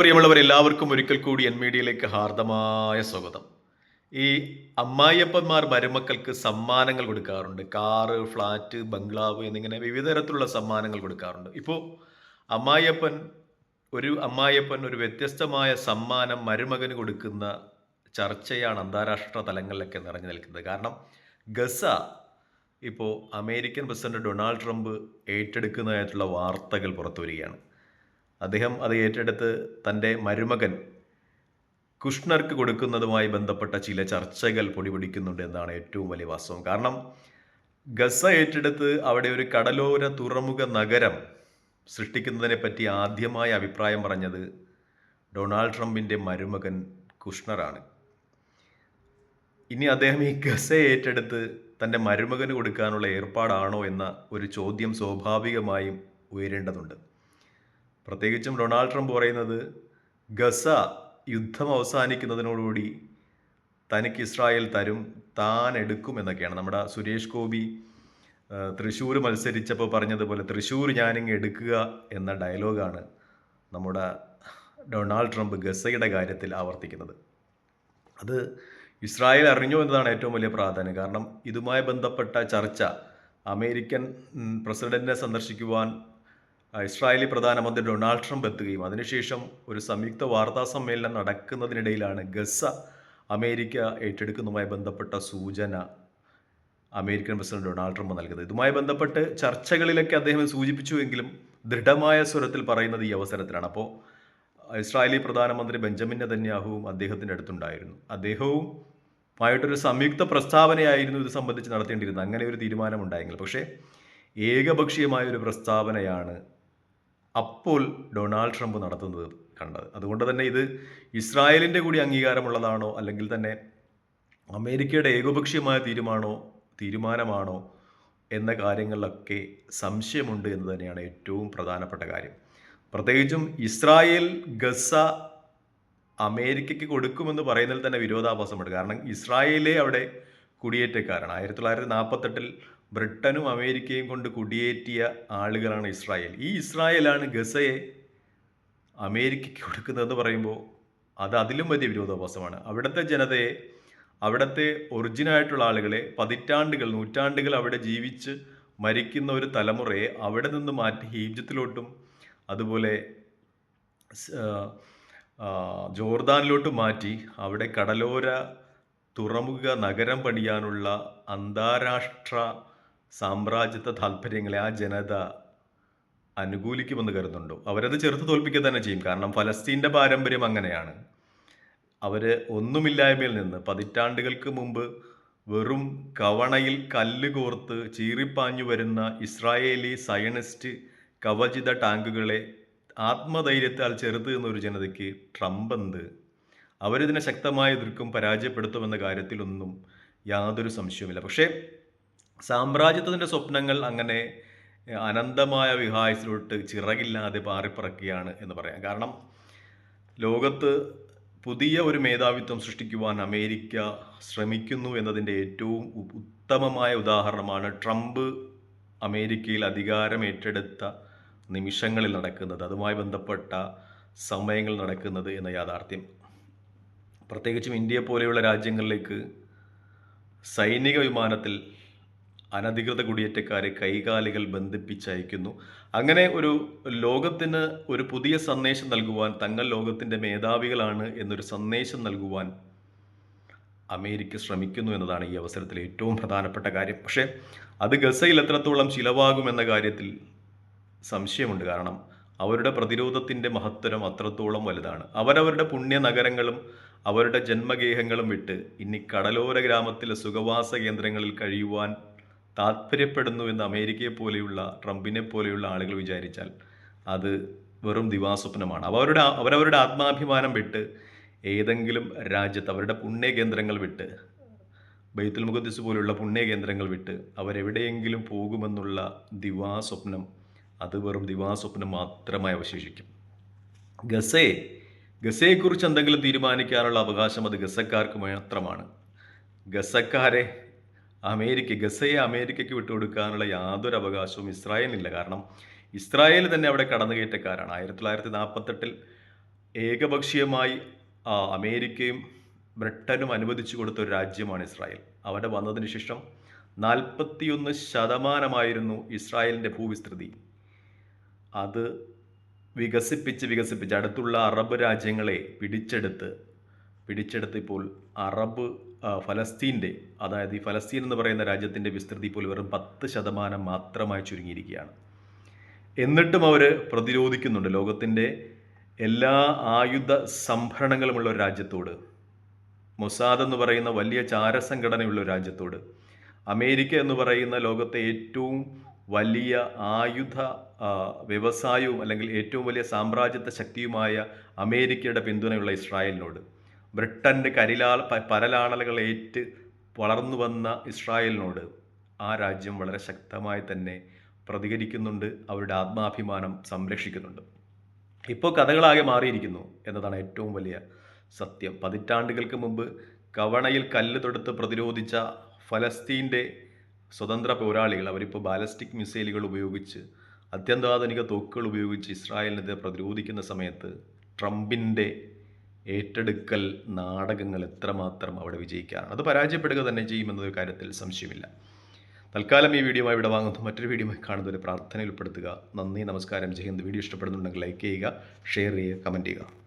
പ്രിയമുള്ളവർ എല്ലാവർക്കും ഒരിക്കൽ കൂടി എൻ മീഡിയയിലേക്ക് ഹാർദമായ സ്വാഗതം. ഈ അമ്മായിയപ്പന്മാർ മരുമക്കൾക്ക് സമ്മാനങ്ങൾ കൊടുക്കാറുണ്ട്. കാറ് ഫ്ലാറ്റ് ബംഗ്ലാവ് എന്നിങ്ങനെ വിവിധ തരത്തിലുള്ള സമ്മാനങ്ങൾ കൊടുക്കാറുണ്ട്. ഇപ്പോൾ അമ്മായിയപ്പൻ ഒരു അമ്മായിയപ്പൻ ഒരു വ്യത്യസ്തമായ സമ്മാനം മരുമകന് കൊടുക്കുന്ന ചർച്ചയാണ് അന്താരാഷ്ട്ര തലങ്ങളിലൊക്കെ നിറഞ്ഞു നിൽക്കുന്നത്. കാരണം ഗസ ഇപ്പോൾ അമേരിക്കൻ പ്രസിഡന്റ് ഡൊണാൾഡ് ട്രംപ് ഏറ്റെടുക്കുന്നതായിട്ടുള്ള വാർത്തകൾ പുറത്തു വരികയാണ് അദ്ദേഹം അത് ഏറ്റെടുത്ത് തന്റെ മരുമകൻ കുഷ്ണർക്ക് കൊടുക്കുന്നതുമായി ബന്ധപ്പെട്ട ചില ചർച്ചകൾ പൊടിപിടിക്കുന്നുണ്ട് എന്നാണ് ഏറ്റവും വലിയ വാസ്തവം. കാരണം ഗസ ഏറ്റെടുത്ത് അവിടെ ഒരു കടലോര തുറമുഖ നഗരം സൃഷ്ടിക്കുന്നതിനെ പറ്റി ആദ്യമായ അഭിപ്രായം പറഞ്ഞത് ഡൊണാൾഡ് ട്രംപിന്റെ മരുമകൻ കുഷ്ണറാണ്. ഇനി അദ്ദേഹം ഈ ഗസ ഏറ്റെടുത്ത് തന്റെ മരുമകന് കൊടുക്കാനുള്ള ഏർപ്പാടാണോ എന്ന ഒരു ചോദ്യം സ്വാഭാവികമായും ഉയരേണ്ടതുണ്ട്. പ്രത്യേകിച്ചും ഡൊണാൾഡ് ട്രംപ് പറയുന്നത് ഗസ യുദ്ധം അവസാനിക്കുന്നതിനോടുകൂടി തനിക്ക് ഇസ്രായേൽ തരും താൻ എടുക്കും എന്നൊക്കെയാണ്. നമ്മുടെ സുരേഷ് ഗോപി തൃശ്ശൂർ മത്സരിച്ചപ്പോൾ പറഞ്ഞതുപോലെ തൃശ്ശൂർ ഞാനിങ്ങ് എടുക്കുക എന്ന ഡയലോഗാണ് നമ്മുടെ ഡൊണാൾഡ് ട്രംപ് ഗസയുടെ കാര്യത്തിൽ ആവർത്തിക്കുന്നത്. അത് ഇസ്രായേൽ അറിഞ്ഞു എന്നതാണ് ഏറ്റവും വലിയ പ്രാധാന്യം. കാരണം ഇതുമായി ബന്ധപ്പെട്ട ചർച്ച അമേരിക്കൻ പ്രസിഡന്റിനെ സന്ദർശിക്കുവാൻ ഇസ്രായേലി പ്രധാനമന്ത്രി ഡൊണാൾഡ് ട്രംപ് എത്തുകയും അതിനുശേഷം ഒരു സംയുക്ത വാർത്താ സമ്മേളനം നടക്കുന്നതിനിടയിലാണ് ഗസ അമേരിക്ക ഏറ്റെടുക്കുന്നതുമായി ബന്ധപ്പെട്ട സൂചന അമേരിക്കൻ പ്രസിഡന്റ് ഡൊണാൾഡ് ട്രംപ് നൽകുന്നത്. ഇതുമായി ബന്ധപ്പെട്ട് ചർച്ചകളിലൊക്കെ അദ്ദേഹം സൂചിപ്പിച്ചുവെങ്കിലും ദൃഢമായ സ്വരത്തിൽ പറയുന്നത് ഈ അവസരത്തിലാണ്. അപ്പോൾ ഇസ്രായേലി പ്രധാനമന്ത്രി ബെഞ്ചമിൻ നെതന്യാഹുവും അദ്ദേഹത്തിന്റെ അടുത്തുണ്ടായിരുന്നു. അദ്ദേഹവും ആയിട്ടൊരു സംയുക്ത പ്രസ്താവനയായിരുന്നു ഇത് സംബന്ധിച്ച് നടത്തേണ്ടിയിരുന്നത്. അങ്ങനെ ഒരു തീരുമാനമുണ്ടായെങ്കിൽ. പക്ഷേ ഏകപക്ഷീയമായ ഒരു പ്രസ്താവനയാണ് അപ്പോൾ ഡൊണാൾഡ് ട്രംപ് നടത്തുന്നത് കണ്ടത്. അതുകൊണ്ട് തന്നെ ഇത് ഇസ്രായേലിന്റെ കൂടി അംഗീകാരമുള്ളതാണോ അല്ലെങ്കിൽ തന്നെ അമേരിക്കയുടെ ഏകപക്ഷീയമായ തീരുമാനോ തീരുമാനമാണോ എന്ന കാര്യങ്ങളിലൊക്കെ സംശയമുണ്ട് എന്ന് തന്നെയാണ് ഏറ്റവും പ്രധാനപ്പെട്ട കാര്യം. പ്രത്യേകിച്ചും ഇസ്രായേൽ ഗസ അമേരിക്കയ്ക്ക് കൊടുക്കുമെന്ന് പറയുന്നതിൽ തന്നെ വിരോധാഭാസമുണ്ട്. കാരണം ഇസ്രായേലേ അവിടെ കുടിയേറ്റക്കാരാണ്. ആയിരത്തി തൊള്ളായിരത്തി നാൽപ്പത്തെട്ടിൽ ബ്രിട്ടനും അമേരിക്കയും കൊണ്ട് കുടിയേറ്റിയ ആളുകളാണ് ഇസ്രായേൽ. ഈ ഇസ്രായേലാണ് ഗസയെ അമേരിക്കയ്ക്ക് കൊടുക്കുന്നതെന്ന് പറയുമ്പോൾ അത് അതിലും വലിയ വിരോധാഭാസമാണ്. അവിടുത്തെ ജനതയെ അവിടുത്തെ ഒറിജിനായിട്ടുള്ള ആളുകളെ പതിറ്റാണ്ടുകൾ നൂറ്റാണ്ടുകൾ അവിടെ ജീവിച്ച് മരിക്കുന്ന ഒരു തലമുറയെ അവിടെ നിന്ന് മാറ്റി ഈജിപ്തിലോട്ടും അതുപോലെ ജോർദാനിലോട്ട് മാറ്റി അവിടെ കടലോര തുറമുഖ നഗരം പണിയാനുള്ള അന്താരാഷ്ട്ര സാമ്രാജ്യത്വ താല്പര്യങ്ങളെ ആ ജനത അനുകൂലിക്കുമെന്ന് കരുതുന്നുണ്ടോ? അവരത് ചെറുത്ത് തോൽപ്പിക്കുക തന്നെ ചെയ്യും. കാരണം ഫലസ്തീന്റെ പാരമ്പര്യം അങ്ങനെയാണ്. അവർ ഒന്നുമില്ലായ്മയിൽ നിന്ന് പതിറ്റാണ്ടുകൾക്ക് മുമ്പ് വെറും കവണയിൽ കല്ല് കോർത്ത് ചീറിപ്പാഞ്ഞു വരുന്ന ഇസ്രായേലി സയണിസ്റ്റ് കവചിത ടാങ്കുകളെ ആത്മധൈര്യത്താൽ ചെറുത്ത് എന്നൊരു ജനതയ്ക്ക് ട്രംപ് എന്ത്? അവരിതിനെ ശക്തമായ എതിർക്കും പരാജയപ്പെടുത്തുമെന്ന കാര്യത്തിലൊന്നും യാതൊരു സംശയവുമില്ല. പക്ഷേ സാമ്രാജ്യത്വത്തിന്റെ സ്വപ്നങ്ങൾ അങ്ങനെ അനന്തമായ വിഹായസിലോട്ട് ചിറകില്ലാതെ പാറിപ്പറക്കുകയാണ് എന്ന് പറയാം. കാരണം ലോകത്ത് പുതിയ ഒരു മേധാവിത്വം സൃഷ്ടിക്കുവാൻ അമേരിക്ക ശ്രമിക്കുന്നു എന്നതിന്റെ ഏറ്റവും ഉത്തമമായ ഉദാഹരണമാണ് ട്രംപ് അമേരിക്കയിൽ അധികാരം ഏറ്റെടുത്ത നിമിഷങ്ങളിൽ നടക്കുന്നത് അതുമായി ബന്ധപ്പെട്ട സമയങ്ങൾ നടക്കുന്നത് എന്ന യാഥാർത്ഥ്യം. പ്രത്യേകിച്ചും ഇന്ത്യ പോലെയുള്ള രാജ്യങ്ങളിലേക്ക് സൈനിക വിമാനത്തിൽ അനധികൃത കുടിയേറ്റക്കാരെ കൈകാലുകൾ ബന്ധിപ്പിച്ചയക്കുന്നു. അങ്ങനെ ഒരു ലോകത്തിന് ഒരു പുതിയ സന്ദേശം നൽകുവാൻ തങ്ങൾ ലോകത്തിന്റെ മേധാവികളാണ് എന്നൊരു സന്ദേശം നൽകുവാൻ അമേരിക്ക ശ്രമിക്കുന്നു എന്നതാണ് ഈ അവസരത്തിൽ ഏറ്റവും പ്രധാനപ്പെട്ട കാര്യം. പക്ഷേ അത് ഗസയിൽ എത്രത്തോളം ചിലവാകുമെന്ന കാര്യത്തിൽ സംശയമുണ്ട്. കാരണം അവരുടെ പ്രതിരോധത്തിന്റെ മഹത്തരം അത്രത്തോളം വലുതാണ്. അവരവരുടെ പുണ്യ നഗരങ്ങളും അവരുടെ ജന്മഗേഹങ്ങളും വിട്ട് ഇനി കടലോര ഗ്രാമത്തിലെ സുഖവാസ കേന്ദ്രങ്ങളിൽ കഴിയുവാൻ താല്പര്യപ്പെടുന്നു എന്ന് അമേരിക്കയെ പോലെയുള്ള ട്രംപിനെ പോലെയുള്ള ആളുകൾ വിചാരിച്ചാൽ അത് വെറും ദിവാസ്വപ്നമാണ്. അവരുടെ അവരവരുടെ ആത്മാഭിമാനം വിട്ട് ഏതെങ്കിലും രാജ്യത്ത് അവരുടെ പുണ്യ കേന്ദ്രങ്ങൾ വിട്ട് ബൈത്തുൽ മുഖദ്ദിസ് പോലെയുള്ള പുണ്യ കേന്ദ്രങ്ങൾ വിട്ട് അവരെവിടെയെങ്കിലും പോകുമെന്നുള്ള ദിവാസ്വപ്നം അത് വെറും ദിവാസ്വപ്നം മാത്രമായി അവശേഷിക്കും. ഗസയെ ഗസയെക്കുറിച്ച് എന്തെങ്കിലും തീരുമാനിക്കാനുള്ള അവകാശം അത് ഗസക്കാർക്ക് മാത്രമാണ്. ഗസക്കാരെ അമേരിക്ക ഗസയെ അമേരിക്കയ്ക്ക് വിട്ടുകൊടുക്കാനുള്ള യാതൊരു അവകാശവും ഇസ്രായേലിനില്ല. കാരണം ഇസ്രായേൽ തന്നെ അവിടെ കടന്നുകയറ്റക്കാരാണ്. ആയിരത്തി തൊള്ളായിരത്തി നാൽപ്പത്തെട്ടിൽ ഏകപക്ഷീയമായി അമേരിക്കയും ബ്രിട്ടനും അനുവദിച്ചു കൊടുത്ത ഒരു രാജ്യമാണ് ഇസ്രായേൽ. അവിടെ വന്നതിന് ശേഷം നാൽപ്പത്തിയൊന്ന് ശതമാനമായിരുന്നു ഇസ്രായേലിന്റെ ഭൂവിസ്തൃതി. അത് വികസിപ്പിച്ച് വികസിപ്പിച്ച് അടുത്തുള്ള അറബ് രാജ്യങ്ങളെ പിടിച്ചെടുത്ത് പിടിച്ചെടുത്ത് ഇപ്പോൾ അറബ് ഫലസ്തീന്റെ അതായത് ഈ ഫലസ്തീൻ എന്ന് പറയുന്ന രാജ്യത്തിന്റെ വിസ്തൃതി ഇപ്പോൾ വെറും പത്ത് ശതമാനം മാത്രമായി ചുരുങ്ങിയിരിക്കുകയാണ്. എന്നിട്ടും അവർ പ്രതിരോധിക്കുന്നുണ്ട്. ലോകത്തിന്റെ എല്ലാ ആയുധ സംഭരണങ്ങളുമുള്ള ഒരു രാജ്യത്തോട് മൊസാദ് എന്ന് പറയുന്ന വലിയ ചാരസംഘടനയുള്ള ഒരു രാജ്യത്തോട് അമേരിക്ക എന്ന് പറയുന്ന ലോകത്തെ ഏറ്റവും വലിയ ആയുധ വ്യവസായവും അല്ലെങ്കിൽ ഏറ്റവും വലിയ സാമ്രാജ്യത്വ ശക്തിയുമായ അമേരിക്കയുടെ പിന്തുണയുള്ള ഇസ്രായേലിനോട് ബ്രിട്ടന്റെ കരിലാൾ പരലാണലുകൾ ഏറ്റ് വളർന്നു വന്ന ഇസ്രായേലിനോട് ആ രാജ്യം വളരെ ശക്തമായി തന്നെ പ്രതികരിക്കുന്നുണ്ട് അവരുടെ ആത്മാഭിമാനം സംരക്ഷിക്കുന്നുണ്ട്. ഇപ്പോൾ കഥകളാകെ മാറിയിരിക്കുന്നു എന്നതാണ് ഏറ്റവും വലിയ സത്യം. പതിറ്റാണ്ടുകൾക്ക് മുമ്പ് കവണയിൽ കല്ല് തൊടുത്ത് പ്രതിരോധിച്ച ഫലസ്തീന്റെ സ്വതന്ത്ര പോരാളികൾ അവരിപ്പോൾ ബാലസ്റ്റിക് മിസൈലുകൾ ഉപയോഗിച്ച് അത്യന്താധുനിക തോക്കുകൾ ഉപയോഗിച്ച് ഇസ്രായേലിനെതിരെ പ്രതിരോധിക്കുന്ന സമയത്ത് ട്രംപിന്റെ ഏറ്റെടുക്കൽ നാടകങ്ങൾ എത്രമാത്രം അവിടെ വിജയിക്കാറാണ് അത് പരാജയപ്പെടുക തന്നെ ചെയ്യുമെന്നൊരു കാര്യത്തിൽ സംശയമില്ല. തൽക്കാലം ഈ വീഡിയോ ഇവിടെ വാങ്ങുന്നു. മറ്റൊരു വീഡിയോ കാണുന്ന ഒരു പ്രാർത്ഥന ഉൾപ്പെടുത്തുക. നന്ദി നമസ്കാരം. ഹിന്ദ്. വീഡിയോ ഇഷ്ടപ്പെടുന്നുണ്ടെങ്കിൽ ലൈക്ക് ചെയ്യുക ഷെയർ ചെയ്യുക കമന്റ് ചെയ്യുക.